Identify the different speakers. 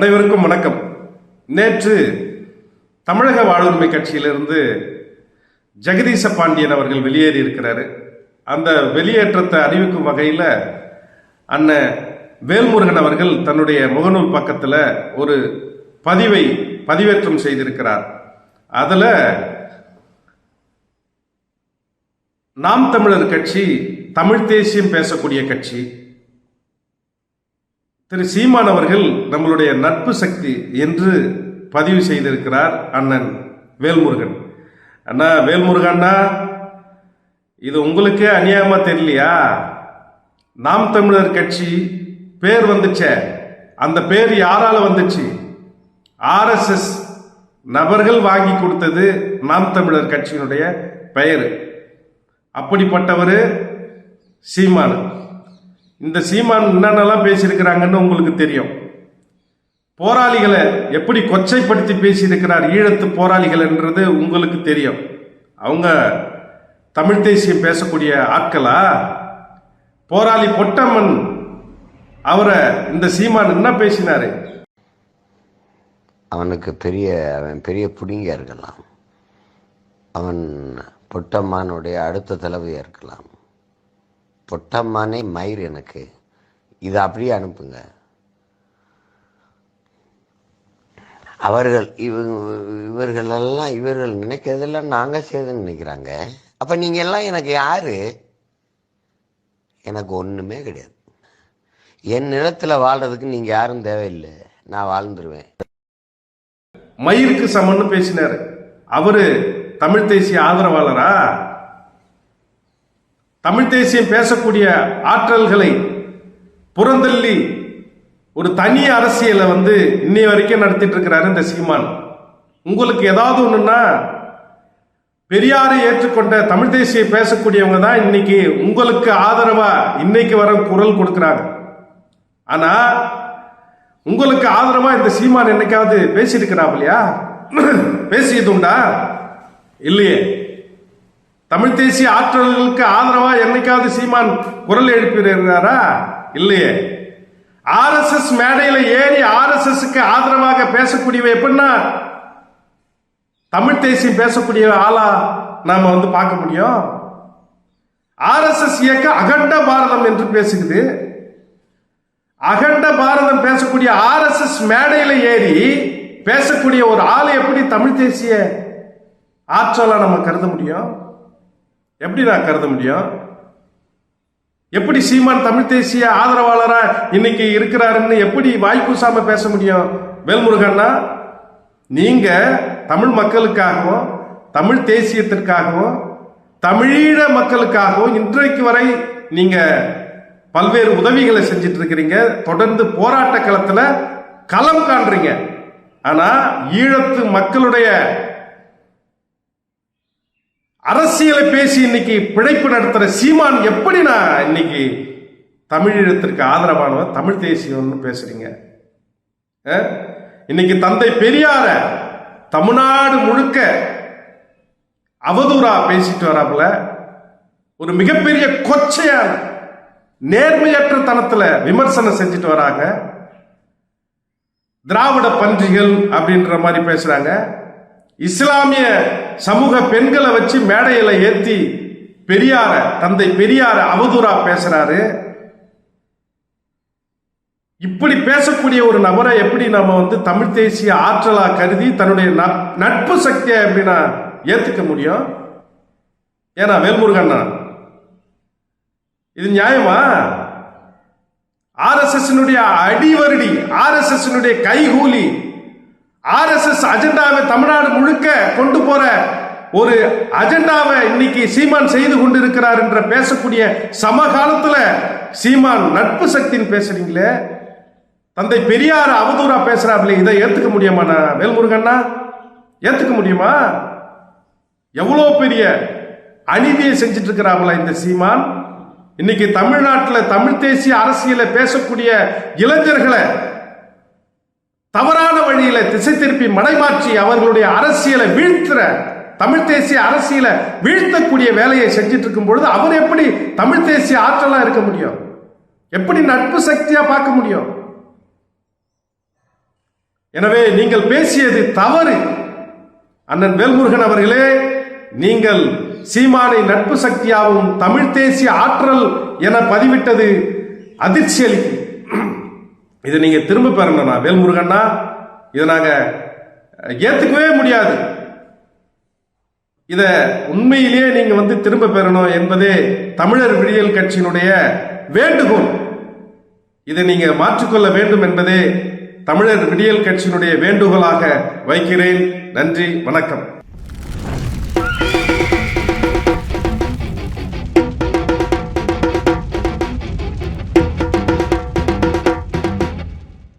Speaker 1: அனைவருக்கும் வணக்கம். நேற்று தமிழக வாழ்வுரிமை கட்சியிலிருந்து ஜெகதீச பாண்டியன் அவர்கள் வெளியேறி இருக்கிறாரு. அந்த வெளியேற்றத்தை அறிவிக்கும் வகையில் அண்ணன் வேல்முருகன் அவர்கள் தன்னுடைய முகநூல் பக்கத்தில் ஒரு பதிவை பதிவேற்றம் செய்திருக்கிறார். அதில் நாம் தமிழர் கட்சி தமிழ் தேசியம் பேசக்கூடிய கட்சி திரு சீமான் அவர்கள் நம்மளுடைய நட்பு சக்தி என்று பதிவு செய்திருக்கிறார் அண்ணன் வேல்முருகன். அண்ணா வேல்முருகண்ணா இது உங்களுக்கே அநியாயமா தெரியலையா? நாம் தமிழர் கட்சி பேர் வந்துச்சே. அந்த பேர் யாரால வந்துச்சு? ஆர்எஸ்எஸ் நபர்கள் வாங்கி கொடுத்தது நாம் தமிழர் கட்சியினுடைய பெயர். அப்படிப்பட்டவர் சீமான். இந்த சீமான் என்னென்னலாம் பேசியிருக்கிறாங்கன்னு உங்களுக்கு தெரியும். போராளிகளை எப்படி கொச்சைப்படுத்தி பேசியிருக்கிறார் ஈழத்து போராளிகள் என்றது உங்களுக்கு தெரியும். அவங்க தமிழ் தேசியம் பேசக்கூடிய ஆட்களா? போராளி பொட்டம்மன் அவரை இந்த சீமான் என்ன பேசினாரு?
Speaker 2: அவனுக்கு பெரிய அவன் பெரிய புடிங்கியா இருக்கலாம். அவன் பொட்டம்மானுடைய அடுத்த தலைவியாக இருக்கலாம். பொட்டம்மானே மயிர் எனக்கு. இதை அப்படியே அனுப்புங்க. அவர்கள் இவங்க இவர்களெல்லாம் இவர்கள் நினைக்கிறதெல்லாம் நாங்கள் செய்துன்னு நினைக்கிறாங்க. அப்போ நீங்கள் எல்லாம் எனக்கு யாரு? எனக்கு ஒன்றுமே கிடையாது. என் நிலத்தில் வாழ்றதுக்கு நீங்கள் யாரும் தேவையில்லை. நான் வாழ்ந்துருவேன்.
Speaker 1: மயிருக்கு சமன்னு பேசினார். அவரு தமிழ் தேசிய ஆதரவாளரா? தமிழ் தேசியம் பேசக்கூடிய ஆற்றல்களை புறந்தள்ளி ஒரு தனி அரசியலை வந்து இன்னைய வரைக்கும் நடத்திட்டு இருக்கிறாரு இந்த சீமான். உங்களுக்கு ஏதாவது ஒண்ணுன்னா பெரியாரை ஏற்றுக்கொண்ட தமிழ் தேசிய பேசக்கூடியவங்க தான் இன்னைக்கு உங்களுக்கு ஆதரவா இன்னைக்கு வர குரல் கொடுக்கிறாங்க. ஆனா உங்களுக்கு ஆதரவா இந்த சீமான் என்னைக்காவது பேசியிருக்கிறாப்லையா பேசியது உண்டா இல்லையே. தமிழ் தேசிய ஆற்றல்களுக்கு ஆதரவா என்னைக்காவது சீமான் குரல் எழுப்பியிருக்கிறாரா? இல்லையே. ஆர்எஸ்எஸ் மேடையில ஏறி ஆர்எஸ்எஸ்க்கு ஆதரவாக பேசக்கூடியவ எப்படின்னா தமிழ் தேசியம் பேசக்கூடிய ஆளா நாம வந்து பார்க்க முடியும். ஆர்எஸ்எஸ் இயக்க அகண்ட பாரதம் என்று பேசுகிறது. அகண்ட பாரதம் பேசக்கூடிய ஆர்எஸ்எஸ் மேடையில ஏறி பேசக்கூடிய ஒரு ஆளை எப்படி தமிழ் தேசிய ஆற்றலா நம்ம கருத முடியும்? எப்படி நான் கருத முடியும்? எப்படி சீமான் தமிழ் தேசிய ஆதரவாளரா இன்னைக்கு இருக்கிறாருன்னு எப்படி வாய்க்கூசாம பேச முடியும்? வேல்முருகன்னா நீங்க தமிழ் மக்களுக்காகவும் தமிழ் தேசியத்திற்காகவும் தமிழீழ மக்களுக்காகவும் இன்றைக்கு வரை நீங்க பல்வேறு உதவிகளை செஞ்சிட்டு இருக்கிறீங்க தொடர்ந்து போராட்ட களத்துல களம் காண்றீங்க. ஆனா ஈழத்து மக்களுடைய அரசியலை பேசி இன்னைக்கு பிழைப்பு நடத்துற சீமான் எப்படி நான் இன்னைக்கு தமிழீழத்திற்கு ஆதரவானவன் தமிழ் தேசியம்னு பேசுறீங்க? இன்னைக்கு தந்தை பெரியார தமிழ்நாடு முழுக்க அவதூறா பேசிட்டு வராப்புல ஒரு மிகப்பெரிய கொச்சையான நேர்மையற்ற தனத்துல விமர்சனம் செஞ்சுட்டு வராங்க. திராவிட பன்றிகள் அப்படின்ற மாதிரி பேசுறாங்க. இஸ்லாமிய சமூக பெண்களை வச்சு மேடையில ஏத்தி பெரியார தந்தை பெரியார அவதூறா பேசுறாரு. இப்படி பேசக்கூடிய ஒரு நபரை எப்படி நம்ம வந்து தமிழ் தேசிய ஆற்றலா கருதி தன்னுடைய நட்- நட்பு சக்தியை எப்படின்னா ஏத்துக்க முடியும்? ஏன்னா வேல்முருகண்ணா இது நியாயமா? ஆர்எஸ்எஸ் அடிவருடி ஆர்எஸ்எஸ் கைகூலி ஆர்எஸ்எஸ் அஜெண்டாவை தமிழ்நாடு முழுக்க கொண்டு போற ஒரு அஜெண்டாவை இன்னைக்கு சீமான் செய்து கொண்டிருக்கிறார் என்ற பேசக்கூடிய சமகாலத்துல சீமான் நட்பு சக்தின்னு பேசுறீங்களே? தந்தை பெரியார் அவதூறா பேசுறாப்ல இதை ஏத்துக்க முடியுமா நான்? வேல்முருகண்ணா ஏத்துக்க முடியுமா? எவ்வளோ பெரிய அநீதியை செஞ்சுட்டு இருக்கிறாங்களா இந்த சீமான்? இன்னைக்கு தமிழ்நாட்டில் தமிழ் தேசிய அரசியலை பேசக்கூடிய இளைஞர்களை தவறான வழியில திசை திருப்பி மடைமாற்றி அவர்களுடைய அரசியலை வீழ்த்துற தமிழ் தேசிய அரசியலை வீழ்த்தக்கூடிய வேலையை செஞ்சிட்டு இருக்கும் பொழுது அவர் எப்படி தமிழ் தேசிய ஆற்றலா இருக்க முடியும்? எப்படி நட்பு சக்தியா பார்க்க முடியும்? எனவே நீங்கள் பேசியது தவறு. அண்ணன் வேல்முருகன் அவர்களே நீங்கள் சீமானை நட்பு சக்தியாகவும் தமிழ் தேசிய ஆற்றல் என பதிவிட்டது அதிர்ச்சி அளிக்கும். இதை நீங்க திரும்ப பெறணும்னா வேல்முருகன்னா இதை நாங்க ஏத்துக்கவே முடியாது. இத உண்மையிலேயே நீங்க வந்து திரும்ப பெறணும் என்பதே தமிழர் விடியல் கட்சியினுடைய வேண்டுகோள். இதை நீங்க மாற்றிக்கொள்ள வேண்டும் என்பதே தமிழர் விடியல் கட்சியினுடைய வேண்டுகோளாக வைக்கிறேன். நன்றி வணக்கம்.